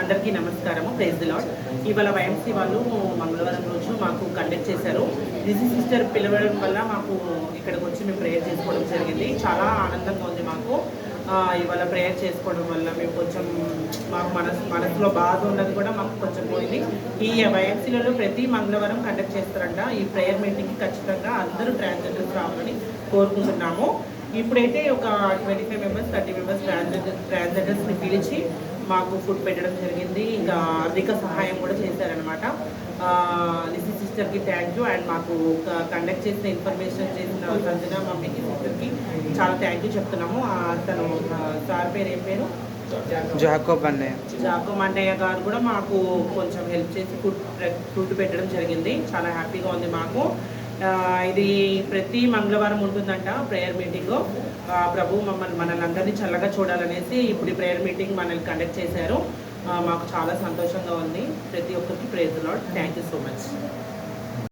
అందరికీ నమస్కారము. Praise lord ఇవాళ వైఎంసీ వాళ్ళు మంగళవారం రోజు మాకు కండక్ట్ చేశారు. దిసి సిస్టర్ పిలవడం వల్ల మాకు ఇక్కడికి వచ్చి మేము ప్రేయర్ చేసుకోవడం జరిగింది. చాలా ఆనందంగా ఉంది మాకు. ఇవాళ ప్రేయర్ చేసుకోవడం వల్ల మేము కొంచెం మాకు మనసు మనసులో బాధ ఉన్నది కూడా మాకు కొంచెం పోయింది. ఈ వైఎంసీలలో ప్రతి మంగళవారం కండక్ట్ చేస్తారంట. ఈ ప్రేయర్ మీటింగ్కి ఖచ్చితంగా అందరూ ట్రాన్స్జెండర్స్ రావాలని కోరుకుంటున్నాము. ఇప్పుడైతే ఒక twenty five members thirty members transgender ట్రాన్స్జెండర్స్ని పిలిచి మాకు ఫుడ్ పెట్టడం జరిగింది. ఇంకా ఆర్థిక సహాయం కూడా చేశారనమాట లిసి సిస్టర్కి థ్యాంక్ యూ అండ్ మాకు కండక్ట్ చేసిన ఇన్ఫర్మేషన్ చేసిన సంజన మమ్మీకి సిస్టర్కి చాలా థ్యాంక్ యూ చెప్తున్నాము. ఆ, తను సార్ పేరు ఏం పేరు? జాకోబ్ అన్నయ్య. జాకో మండయ్య గారు కూడా మాకు కొంచెం హెల్ప్ చేసి ఫుడ్ ఫుడ్ పెట్టడం జరిగింది. చాలా హ్యాపీగా ఉంది మాకు. ఇది ప్రతి మంగళవారం ఉంటుందంట ప్రేయర్ మీటింగ్. ప్రభు మమ్మల్ని మనల్ని అందరినీ చల్లగా చూడాలనేసి ఇప్పుడు ఈ ప్రేయర్ మీటింగ్ మనల్ని కండక్ట్ చేశారు. మాకు చాలా సంతోషంగా ఉంది. ప్రతి ఒక్కరికి praise Lord thank you so much.